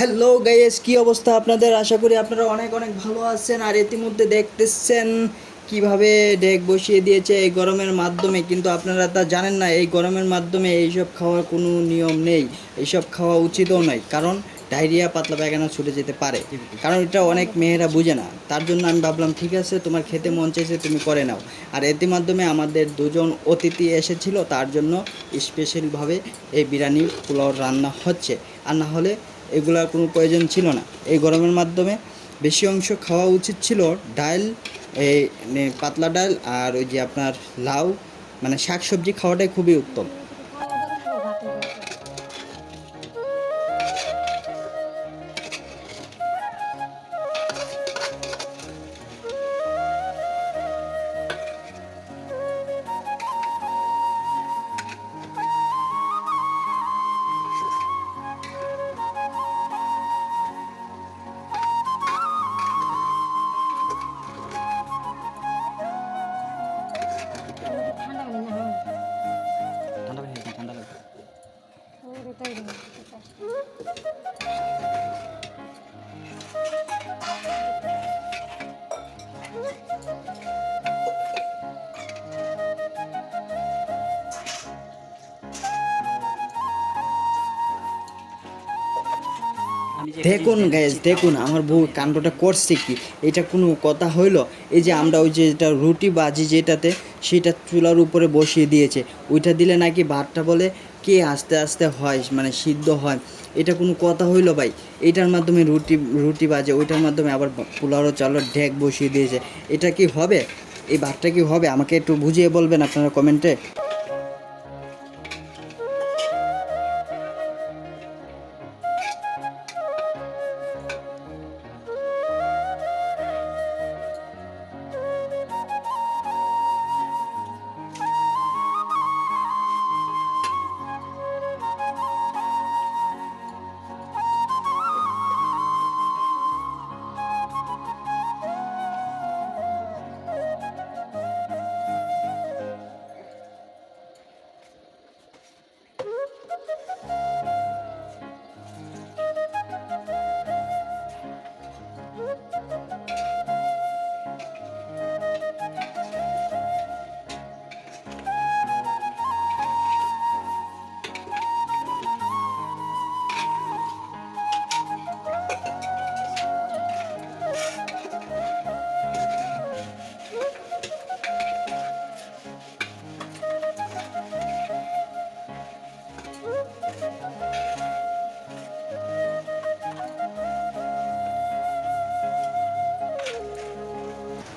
Hello guys কি অবস্থা আপনাদের? আশা করি আপনারা অনেক অনেক ভালো আছেন আর ইতিমধ্যে দেখতেছেন কীভাবে ডেক বসিয়ে দিয়েছে এই গরমের মাধ্যমে। কিন্তু আপনারা তা জানেন না, এই গরমের মাধ্যমে এইসব খাওয়ার কোনো নিয়ম নেই। এইসব খাওয়া উচিতও নয়, কারণ ডায়রিয়া, পাতলা পায়খানা ছুটে যেতে পারে। কারণ এটা অনেক মেয়েরা বুঝে না। তার জন্য আমি ভাবলাম, ঠিক আছে, তোমার খেতে মন চাইছে, তুমি করে নাও। আর এতে মাধ্যমে আমাদের দুজন অতিথি এসেছিল, তার জন্য স্পেশালভাবে এই বিরিয়ানি, পোলাও রান্না হচ্ছে। আর না হলে এগুলার কোনো প্রয়োজন ছিল না। এই গরমের মাধ্যমে বেশি অংশ খাওয়া উচিত ছিল ডাল এই মানে পাতলা ডাল আর ওই যে আপনার লাউ মানে শাক সবজি খাওয়াটাই খুবই উত্তম। দেখুন গ্যাস দেখুন আমার বউ কাণ্ডটা করছে কি? এটা কোনো কথা হইল? এই যে আমরা ওই যে এটা রুটি বাজি যেটাতে, সেটা চুলার উপরে বসিয়ে দিয়েছে। ওইটা দিলে নাকি ভাতটা বলে কে আস্তে আস্তে হয় মানে সিদ্ধ হয়। এটা কোনো কথা হইল ভাই? এটার মাধ্যমে রুটি রুটি বাজে, ওইটার মাধ্যমে আবার পোলাও চালের ঢেক বসিয়ে দিয়েছে। এটা কি হবে? এই ভাতটা কি হবে? আমাকে একটু বুঝিয়ে বলবেন আপনারা কমেন্টে?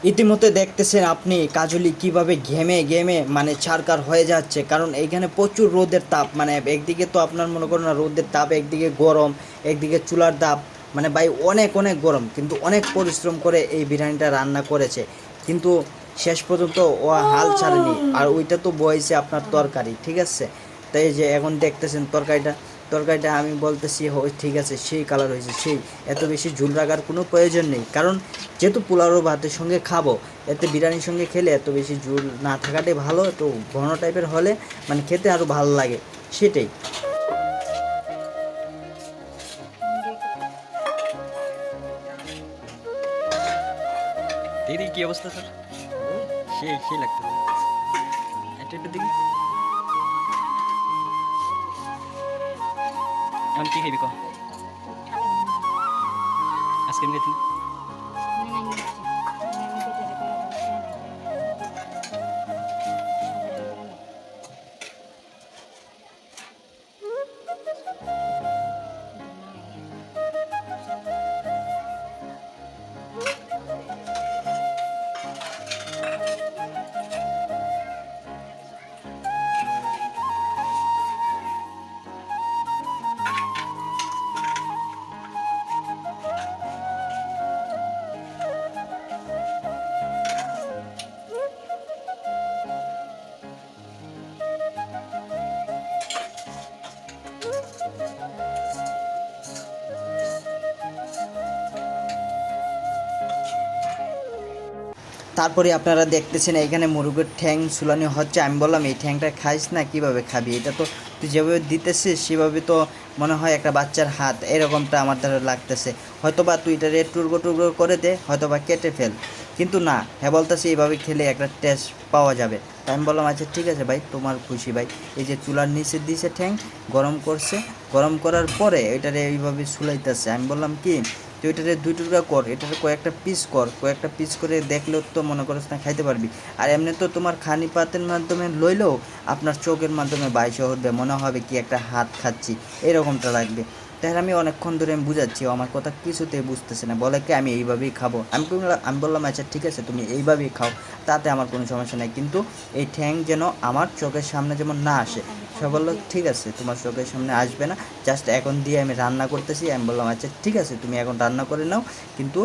ইতিমধ্যে দেখতেছেন আপনি কাজলি কীভাবে ঘেমে ঘেমে মানে ছারকার হয়ে যাচ্ছে, কারণ এইখানে প্রচুর রোদের তাপ মানে একদিকে তো আপনার মনে করেন না রোদের তাপ, একদিকে গরম, একদিকে চুলার তাপ মানে ভাই অনেক অনেক গরম, কিন্তু অনেক পরিশ্রম করে এই বিরিয়ানিটা রান্না করেছে, কিন্তু শেষ পর্যন্ত ও হাল ছাড়েনি, আর ওইটা তো বয়েছে আপনার তরকারি, ঠিক আছে? তাই যে এখন দেখতেছেন তরকারিটা তরকারিটা আমি বলতেছি ও ঠিক আছে সেই কালার হয়েছে সেই। এত বেশি ঝুল রাখার কোনো প্রয়োজন নেই। কারণ যেহেতু পোলাও ভাতের সঙ্গে খাব এতে বিরিয়ানির সঙ্গে খেলে এত বেশি ঝুল না থাকাটাই ভালো তো ঘন টাইপের হলে মানে খেতে আরও ভালো লাগে সেটাই। দিদি কি অবস্থা স্যার? সেই সেই লাগতো এটা একটু দেখি এখন কি খাইবি ক আজকে আমি তারপরে আপনারা দেখতেছেন এখানে মুরগের ঠ্যাং সুলানি হচ্ছে। আমি বললাম, এই ঠ্যাংটা খাইস না, কীভাবে খাবি? এটা তো তুই যেভাবে দিতেছিস, সেভাবে তো মনে হয় একটা বাচ্চার হাত। এরকমটা আমার দ্বারা লাগতেছে। হয়তো বা তুই এটা টুকরো টুকরো করে দে হয়তো বা কেটে ফেল। কিন্তু না হ্যাঁ বলতেছে, এইভাবে খেলে একটা টেস্ট পাওয়া যাবে। তাই আমি বললাম আচ্ছা ঠিক আছে ভাই, তোমার খুশি ভাই। এই যে চুলার নিচে দিছে ঠ্যাং, গরম করছে। গরম করার পরে এটারে এইভাবে সুলাইতেছে আমি বললাম, কি? তুই এটারে দুই টুকরা কর এটারে কয়েকটা পিস কর, কয়েকটা পিস করে দেখলেও তো মনে করিস না খাইতে পারবি। আর এমনি তো তোমার খানি পাতের মাধ্যমে লইলেও আপনার চোখের মাধ্যমে বাইশে হবে মনে হবে কি একটা হাত খাচ্ছি, এরকমটা লাগবে। তাহলে আমি অনেকক্ষণ ধরে আমি বুঝাচ্ছি আমার কথা কিছুতে বুঝতেছে না। বলে কি, আমি এইভাবেই খাব? আমি আমি বললাম আচ্ছা ঠিক আছে, তুমি এইভাবেই খাও, তাতে আমার কোনো সমস্যা নেই। কিন্তু এই ঠ্যাং যেন আমার চোখের সামনে যেমন না আসে, সে বলল, ঠিক আছে, তোমার চোখের সামনে আসবে না জাস্ট এখন দিয়ে আমি রান্না করতেছি। আমি বললাম আচ্ছা ঠিক আছে, তুমি এখন রান্না করে নাও। কিন্তু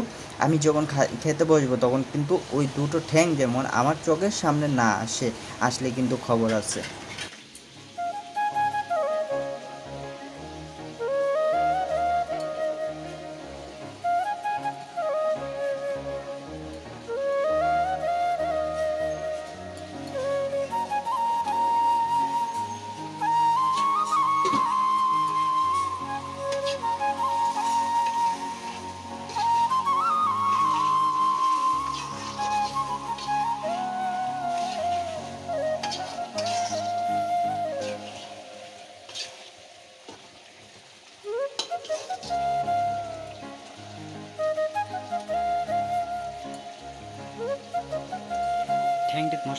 আমি যখন খেতে বসবো, তখন কিন্তু ওই দুটো ঠ্যাং যেমন আমার চোখের সামনে না আসে, আসলে কিন্তু খবর আছে।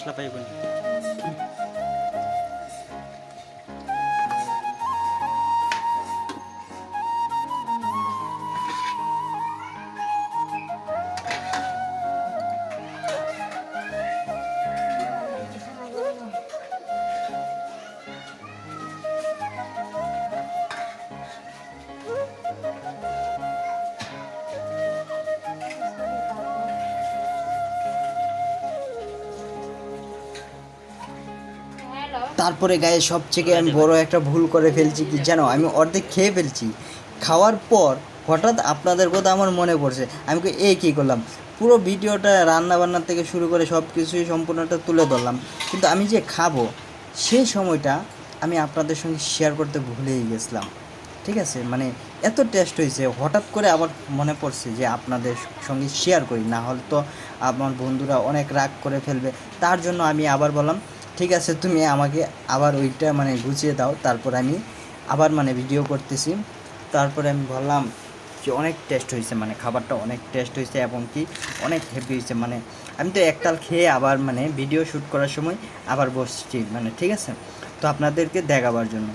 lapayo ko niya. তারপরে গায়ে সবথেকে আমি বড় একটা ভুল করে ফেলছি কি জানো? আমি অর্ধেক খেয়ে ফেলছি। খাওয়ার পর হঠাৎ আপনাদের কথা আমার মনে পড়ছে। আমি এই কী করলাম? পুরো ভিডিওটা রান্না বান্না থেকে শুরু করে সব কিছুই সম্পূর্ণটা তুলে ধরলাম। কিন্তু আমি যে খাব সেই সময়টা আমি আপনাদের সঙ্গে শেয়ার করতে ভুলেই গেছিলাম। ঠিক আছে? মানে এত টেস্ট হয়েছে। হঠাৎ করে আবার মনে পড়ছে যে আপনাদের সঙ্গে শেয়ার করি। না হলে তো আমার বন্ধুরা অনেক রাগ করে ফেলবে। তার জন্য আমি আবার বললাম ঠিক আছে, তুমি আমাকে আবার ওইটা মানে গুছিয়ে দাও, তারপর আমি আবার মানে ভিডিও করতেছি। তারপরে আমি বললাম যে অনেক টেস্ট হয়েছে মানে খাবারটা অনেক টেস্ট হয়েছে এবং কি অনেক হেভি হয়েছে মানে আমি তো একতাল খেয়ে আবার মানে ভিডিও শ্যুট করার সময় আবার বসছি মানে ঠিক আছে? তো আপনাদেরকে দেখাবার জন্য।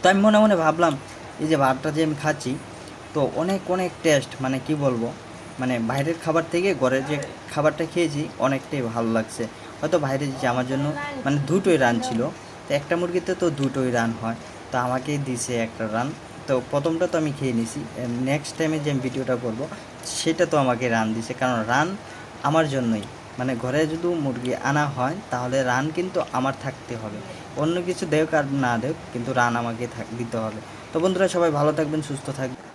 তো আমি মনে মনে ভাবলাম, এই যে ভাতটা যে আমি খাচ্ছি, তো অনেক অনেক টেস্ট মানে কি বলব? মানে বাইরের খাবার থেকে ঘরে যে খাবারটা খেয়েছি, অনেকটাই ভালো লাগছে। হয়তো বাইরে যে আমার জন্য মানে দুটোই রান ছিল। তো একটা মুরগিতে তো দুটোই রান হয়। তো আমাকেই দিছে একটা রান তো প্রথমটা তো আমি খেয়ে নিছি। নেক্সট টাইমে যে আমি ভিডিওটা করব, সেটা তো আমাকে রান দিছে। কারণ রান আমার জন্যই। মানে ঘরে যদি মুরগি আনা হয়, তাহলে রান কিন্তু আমার থাকতে হবে। অন্য কিছু দেখ আর না দেখ, কিন্তু রান আমাকে দিতে হবে। তো বন্ধুরা সবাই ভালো থাকবেন, সুস্থ থাকবেন।